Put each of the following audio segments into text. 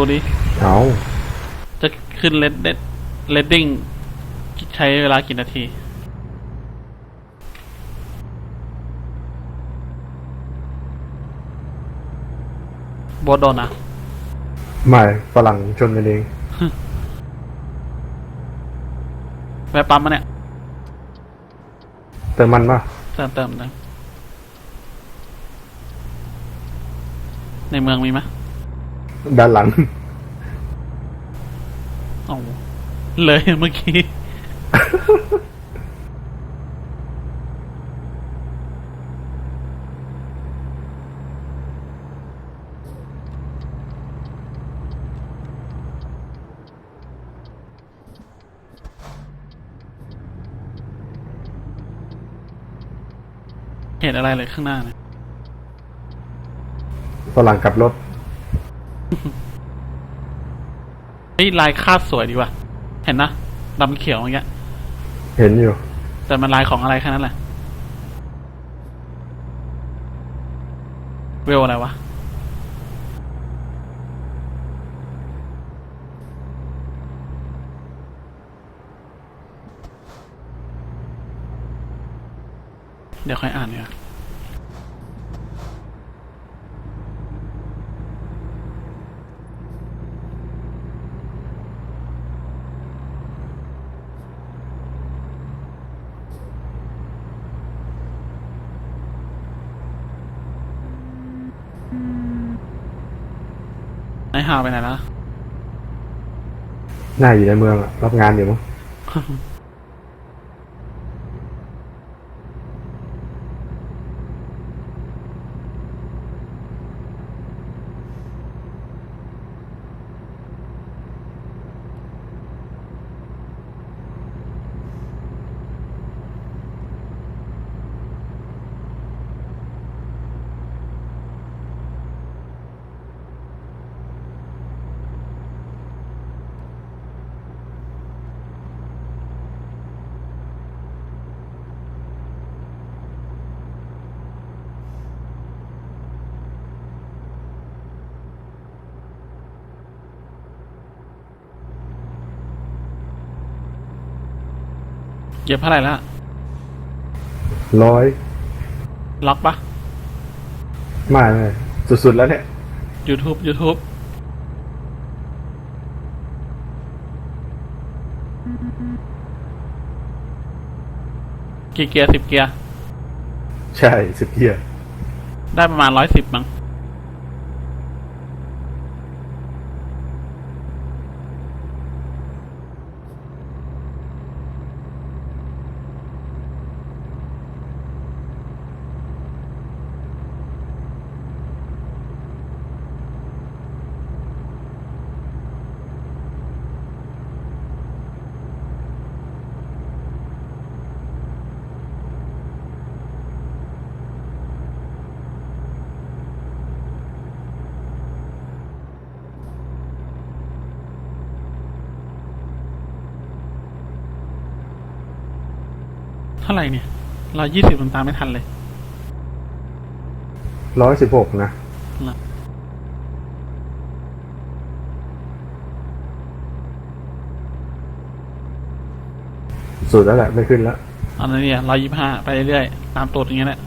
ดูดิ เอาจะขึ้นเลดเดเลดดิ้งใช้เวลากี่นาทีโบทโดนนะไม่ฝรั่งชนกันเองแวะปั๊มมาเนี่ยแต่มันปะเติมเติมเติมในเมืองมีไหม ด้านหลังโอ้โหเลยเมื่อกี้ เห็นอะไรเลยข้างหน้าเนี่ยฝรั่งกลับรถ เฮ้ยลายคาดสวยดีว่ะ เห็นนะดำเขียวอย่างเงี้ย เห็นอยู่ แต่มันลายของอะไรแค่นั้นแหละ เวลอะไรวะ เดี๋ยวค่อยอ่านเนี่ย ไอฮาวไปไหนละหน้าอยู่ในเมืองอะรับงานอยู่มั้ง เหยียบเท่าไหร่ละร้อยล็อกปะไม่ไม่สุดๆแล้วเนี่ย YouTube YouTube กี่เกียร์สิบเกียร์ ใช่สิบเกียร์ ได้ประมาณร้อยสิบมั้ง เท่าไหร่เนี่ยร้อยยี่สิบตามไม่ทันเลยร้อยสิบหกนะละสุดแล้วแหละไม่ขึ้นแล้วอันนี้เนี่ยร้อยยี่ห้าไปเรื่อยๆตามตัวอย่างเงี้ยแหละ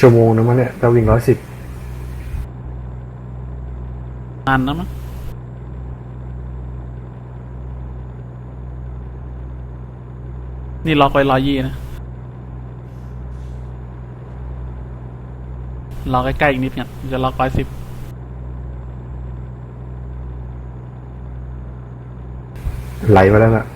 ชั่วโมงนึงมั้งเนี่ยถ้าวิ่งร้อยสิบอันนะมั้งนี่ล็อกไว้ร้อยยี่นะรอใกล้ๆอีกนิดเนี่ยจะล็อกร้อยสิบไหลมาแล้วน่ะ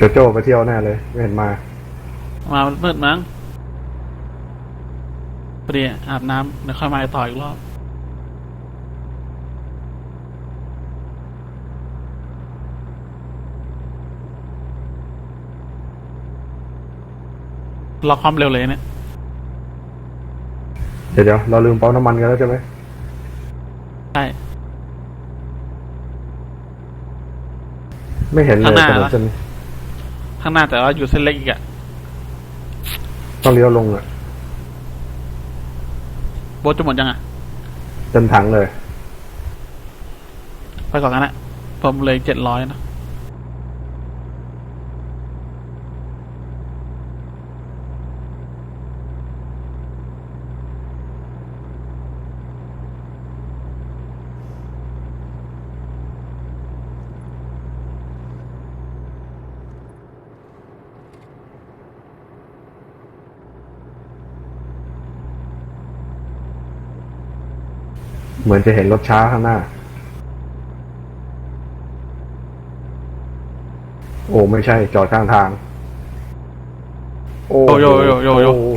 โจโจ้ไปเที่ยวแน่เลยไม่เห็นมา มามืดมั้งพอดีอาบน้ำเดี๋ยวค่อยมาต่ออีกรอบ ล็อกความเร็วเลยเนี่ย เดี๋ยวเดี๋ยวเราลืมเป้าน้ำมันกันแล้วใช่ไหมใช่ ไม่เห็นเลยข้างหน้า ถนนเหรอเส้น ข้างหน้าแต่ว่าอยู่เส้นเล็กอีกอะต้องเลี้ยวลงอะโบทจะหมดยังอะเต็มถังเลย ไปก่อนกันนะผมเลยเจ็ดร้อยนะ เหมือนจะเห็นรถช้าข้างหน้า โอ้ไม่ใช่ จอดข้างทาง โอ้โยโยโยโยอ้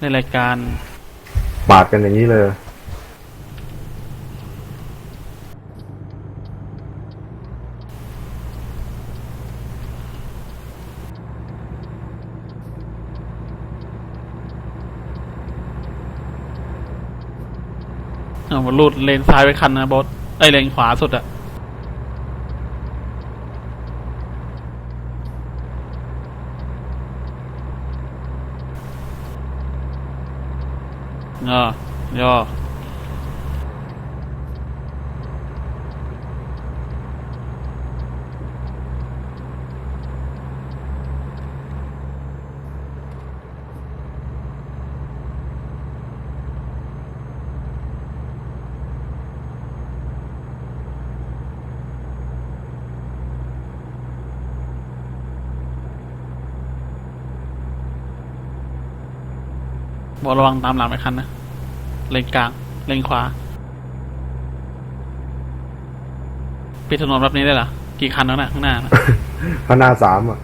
ในรายการ ปาดกันอย่างนี้เลย มันรูดเลนซ้ายไปคันนะบอสไอเลนขวาสุดอะเออย่อ บอกระวังตามหลังไปคันนะ เลนกลาง เลนขวา ปิดถนนแบบนี้ได้เหรอ กี่คันแล้วนะข้างหน้านะข้างหน้าสามอะ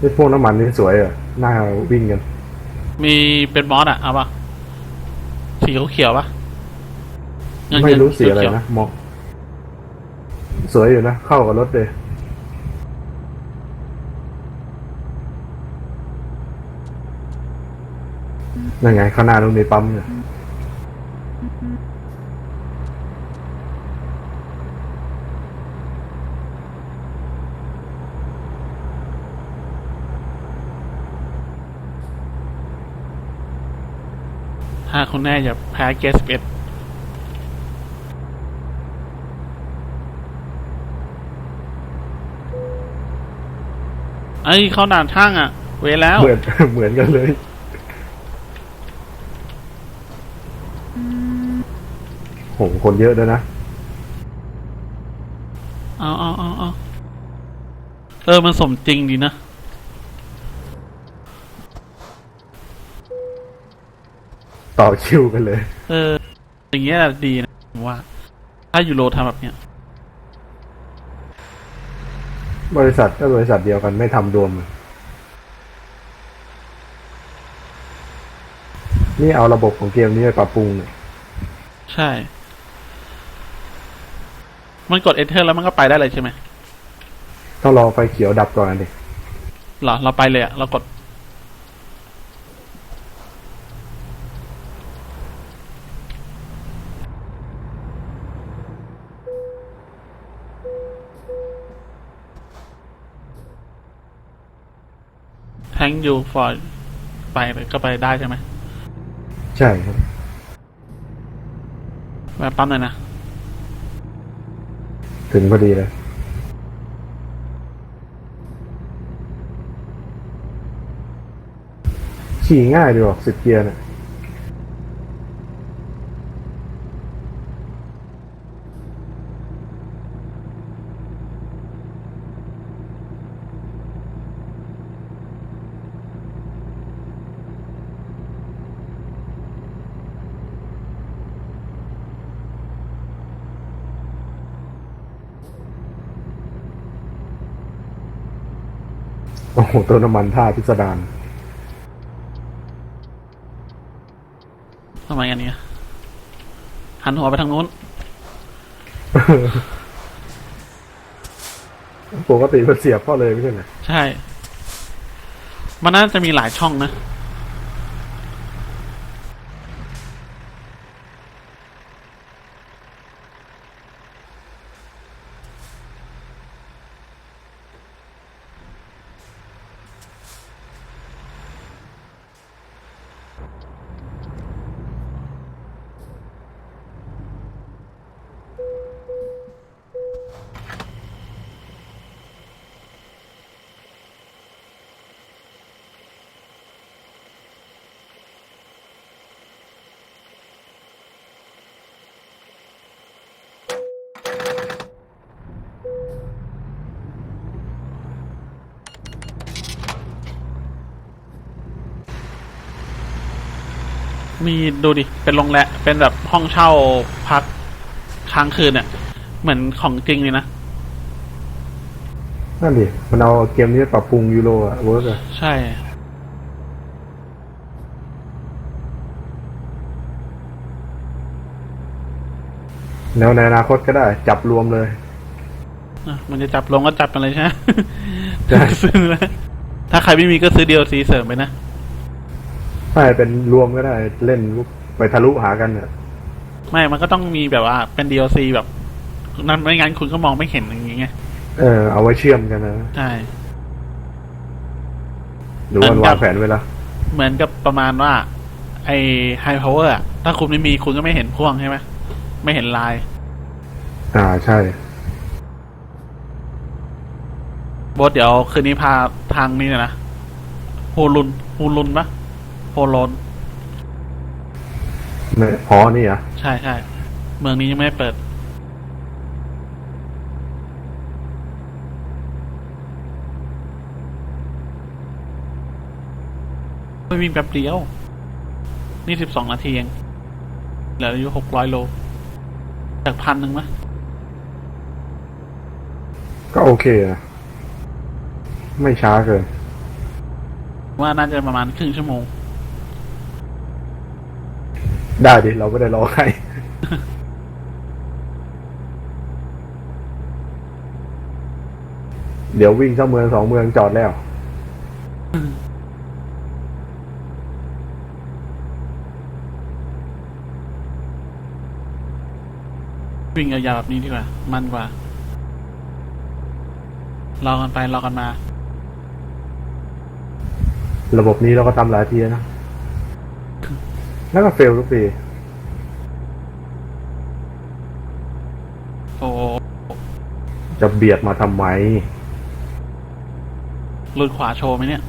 นี่พวกน้ำมันนี่สวยอะหน้าวิ่งกัน มีเป็นมอสอะเอาปะสีเขียวๆปะเงินไม่รู้เงินสีอะไรเขียวนะมองสวยอยู่นะ เข้ากับรถเลย นั่นไงข้างหน้านู้นมีปั๊มเนี่ยถ้าคุณแน่อย่าแพ้เกสเอ็ดไอ้ยเข้าด่านช่างอะเวแล้ว เหมือนเหมือนกันเลย โหคนเยอะด้วยนะ เอาเอาเอาเอาเออ มันสมจริงดีนะ ต่อคิวกันเลย เออ อย่างเงี้ยแหละดีนะผมว่า ถ้ายูโรทำแบบเนี้ย บริษัทก็บริษัทเดียวกันไม่ทำรวมเลยนี่เอาระบบของเกมนี้ไปปรับปรุงเนี่ยใช่ มันกด enter แล้วมันก็ไปได้เลยใช่ไหมต้องรอไฟเขียวดับก่อนดิเหรอเราไปเลยอะเรากดแทงยูฟอร์ไปเลยก็ไปได้ใช่ไหมใช่ครับแวะปั๊มหน่อยนะ ถึงพอดีเลยขี่ง่ายดีออกสิบเกียร์เนี่ย โอ้โหตัวน้ำมันท่าพิสดารทำไมอันนี้หันหัวไปทางนู้น ปกติมันเสียบเข้าเลยไม่ใช่เหรอใช่ มันน่าจะมีหลายช่องนะ มีดูดิ เป็นโรงแรมเป็นแบบห้องเช่าพักค้างคืนเนี่ยเหมือนของจริงเลยนะ นั่นดิมันเอาเกมนี้ไปปรับปรุงยูโรอะเวิร์กอะใช่แล้วในอนาคตก็ได้ จับรวมเลย อะมันจะจับลงก็จับกันเลยใช่ไหม ใช่ ซื้อนะถ้าใครไม่มีก็ซื้อ DLC เสริมไปนะ ไม่เป็นรวมก็ได้เล่นไปทะลุหากันเนี่ยไม่ มันก็ต้องมีแบบว่าเป็น DLC แบบ นั้นไม่งั้นคุณก็มองไม่เห็นอย่างเงี้ยเออ เอาไว้เชื่อมกันนะใช่หรือว่าเหมือนกับวางแผนไว้แล้วเหมือนกับประมาณว่า ไอ้ High Power อะถ้าคุณไม่มีคุณก็ไม่เห็นพ่วงใช่ไหมไม่เห็นลาย อ่าใช่โบทเดี๋ยวคืนนี้พาทางนี้หน่อยนะโฮลุนโฮลุนปะ โฮลนไม่อ๋อนี่อะใช่ใช่เมืองนี้ยังไม่ได้เปิด ไม่วิ่งแป๊บเดียว นี่สิบสองนาทีเองเหลืออายุหกร้อยโล จากพันหนึ่งมะก็โอเคนะไม่ช้าเกิน ว่าน่าจะประมาณครึ่งชั่วโมง ได้ดิ เราไม่ได้รอใครเดี๋ยววิ่งเข้าเมืองสองเมืองจอดแล้ว วิ่งยาวๆแบบนี้ดีกว่า มันกว่า รอกันไป รอกันมา ระบบนี้เราก็ทำหลายทีนะ แล้วก็เฟลทุกปีโอ้จะเบียดมาทำไมลุดขวาโชว์ไหมเนี่ย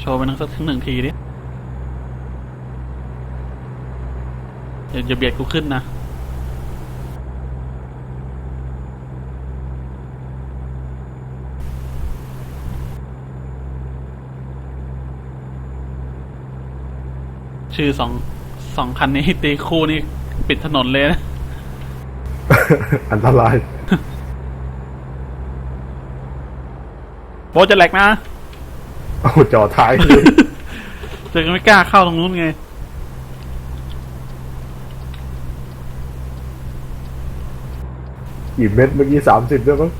โชว์ไปทั้งสักหนึ่งทีดิเดี๋ยวจะเบียดกูขึ้นนะ ชื่อสองสองคันนี้ตีคู่นี่ปิดถนนเลยนะ อันตราย โบทจะแหลกนะเอาจอดท้ายเลยจะไม่กล้าเข้าตรงนู้นไง กี่เม็ดเมื่อกี้สามสิบด้วยมั้ง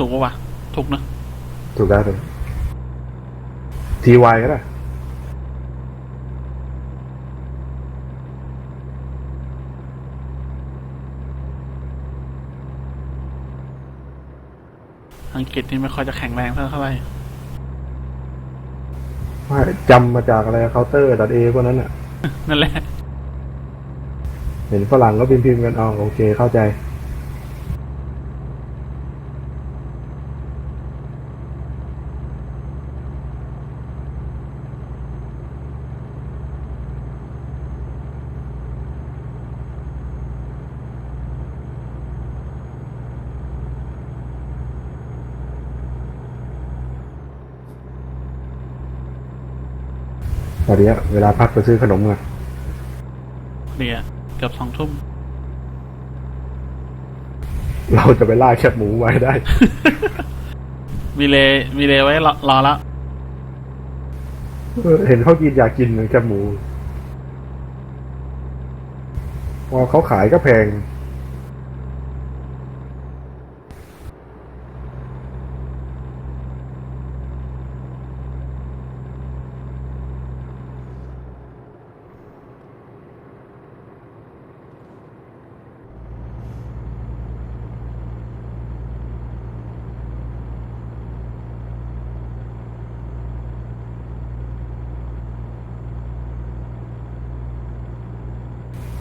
ถูกปะวะถูกนะถูกได้เลยทีวายก็ได้ อังกฤษนี่ไม่ค่อยจะแข็งแรงเท่าไหร่ไม่จำมาจากอะไรเคาน์เตอร์ดัดเอพวกนั้นอะ นั่นแหละ เห็นฝรั่งก็พิมพ์พิมพ์กันอ๋อโอเคเข้าใจ ตอนนี้เวลาพักไปซื้อขนมกันเนี่ยเกือบสองทุ่ม เราจะไปล่าแคบหมูไว้ได้ มีเลมีเลไว้รอรอแล้วเออเห็นเขากินอยากกินเหมือนแคบหมูพอเขาขายก็แพง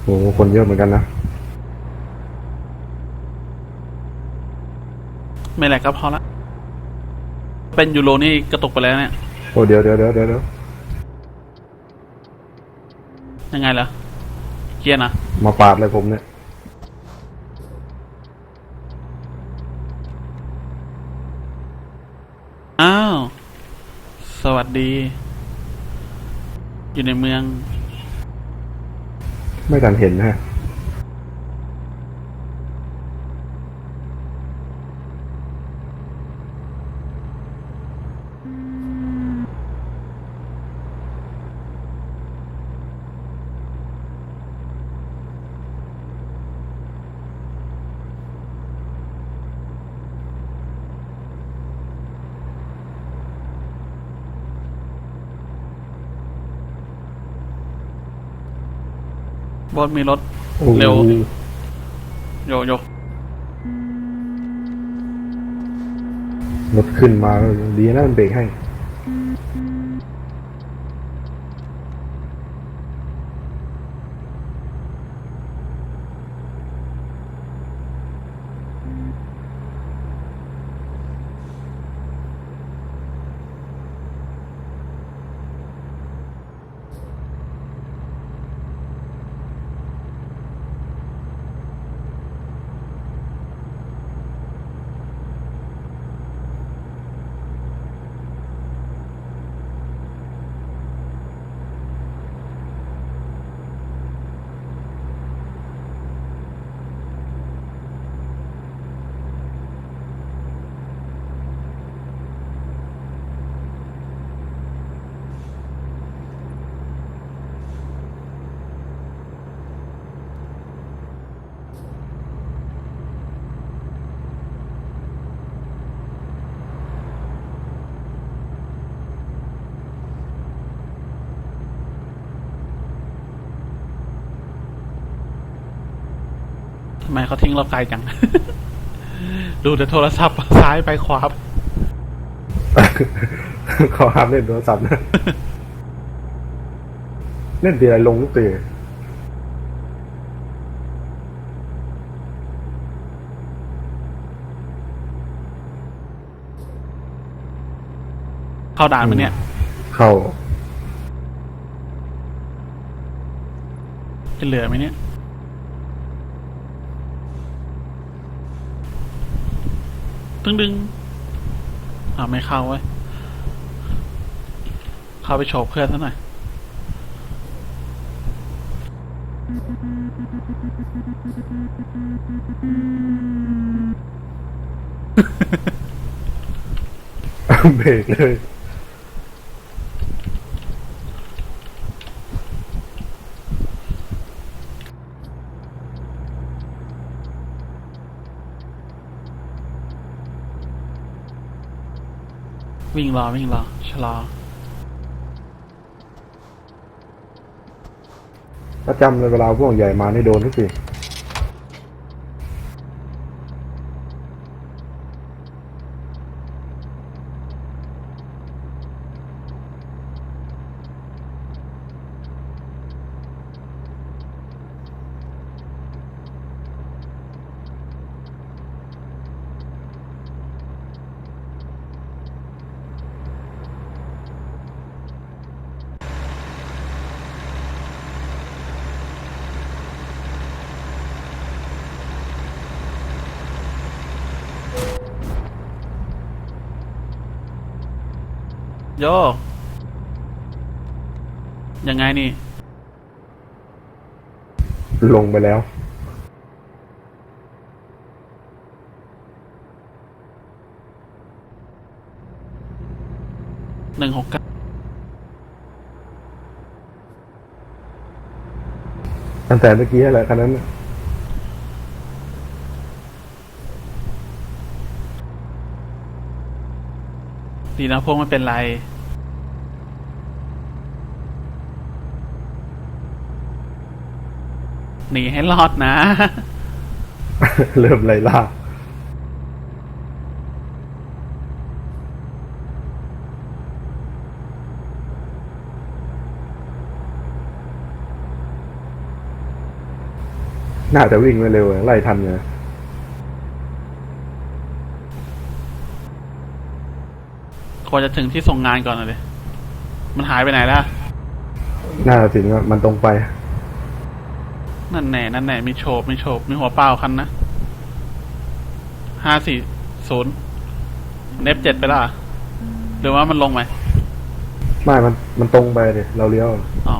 อ้โหคนเยอะเหมือนกันนะ ไม่แหลกก็พอละ เป็นยูโรนี่กระตุกไปแล้วเนี่ย โอ้เดี๋ยวเดี๋ยวเดี๋ยวเดี๋ยวเดี๋ยวยังไงล่ะเกียร์นะมาปาดเลยผมเนี่ย อ้าว สวัสดี อยู่ในเมือง ไม่ทันเห็นนะ บอสมีรถโอ้โหเร็ว โยโยรถขึ้นมาดีนะมันเบรกให้ ทำไมเขาทิ้งเราไกลจัง ดูแต่โทรศัพท์ซ้ายไปขวาเขาห้ามเล่นโทรศัพท์นะเล่นทีไรลงทุกตีเข้าด่านมันเนี่ย เข้าจะเหลือไหมเนี่ย ตึงดึงอ่าไม่เข้าเว้ยเข้าไปโฉบเพื่อนซะหน่อยเบรกเลย วิ่งรอวิ่งรอชะลอประจำเลยเวลาพวกใหญ่มานี่โดนทุกที โยยังไงนี่ ลงไปแล้ว หนึ่งหกเก้าตั้งแต่เมื่อกี้แหละคันนั้น ดีนะพวกไม่เป็นไรหนีให้รอดนะ เริ่มไล่ล่าน่าจะวิ่งไม่เร็วอะไล่ทันเลย ควรจะถึงที่ส่งงานก่อนเลย มันหายไปไหนแล้ว น่าจะถึงว่ามันตรงไป นั่นแน่ นั่นแน่ มีโฉบมีโฉบมีหัวเปล่าคันนะห้าสี่ศูนย์เนฟเจ็ดไปและหรือว่ามันลงไหม ไม่ มัน มันตรงไปเลยเราเลี้ยว อ๋อ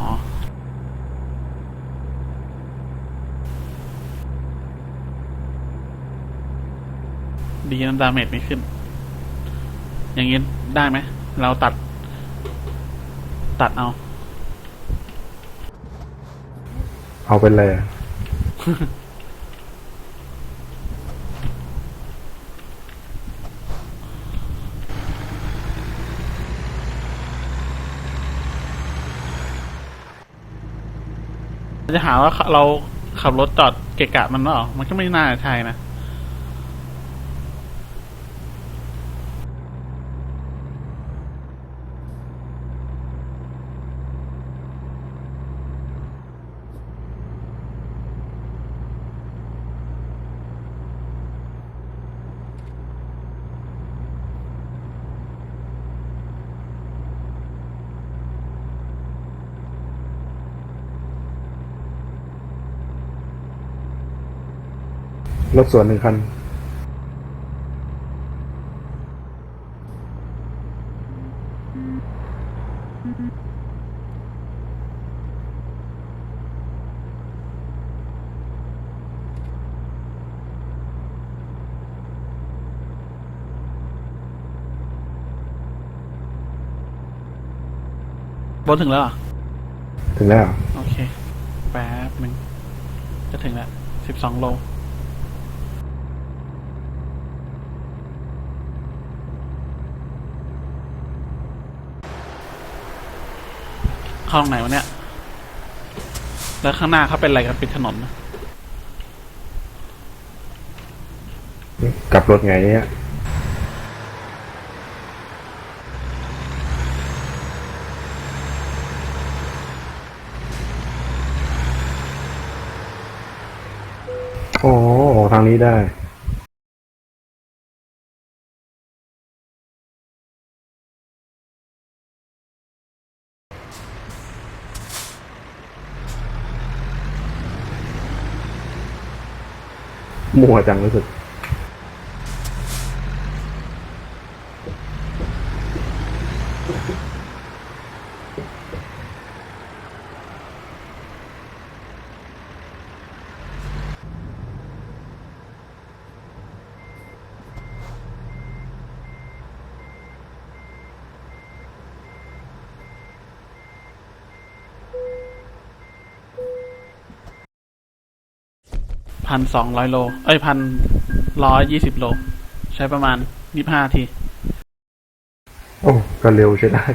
ดีนะดาเมจไม่ขึ้น อย่างงี้ ได้ไหม เราตัด ตัดเอา เอาเป็นเลยอะจะหาว่าเราขับรถจอดเกะกะมันหรอ มันก็ไม่น่าใช่นะ รถสวนหนึ่งคัน บนถึงแล้วเหรอถึงแล้ว โอเค แป๊บหนึ่งจะถึงแล้วสิบสองโล เข้างไหนวะเนี่ย แล้วข้างหน้าเขาเป็นอะไรกันเปิดถนนนะกลับรถไงเนี่ยโอ้ทางนี้ได้ มัวจังรู้สึก พันสองร้อยโล เอ้ยพันร้อยยี่สิบโล ใช้ประมาณยี่ห้าที โอ้ก็เร็วใช่ได้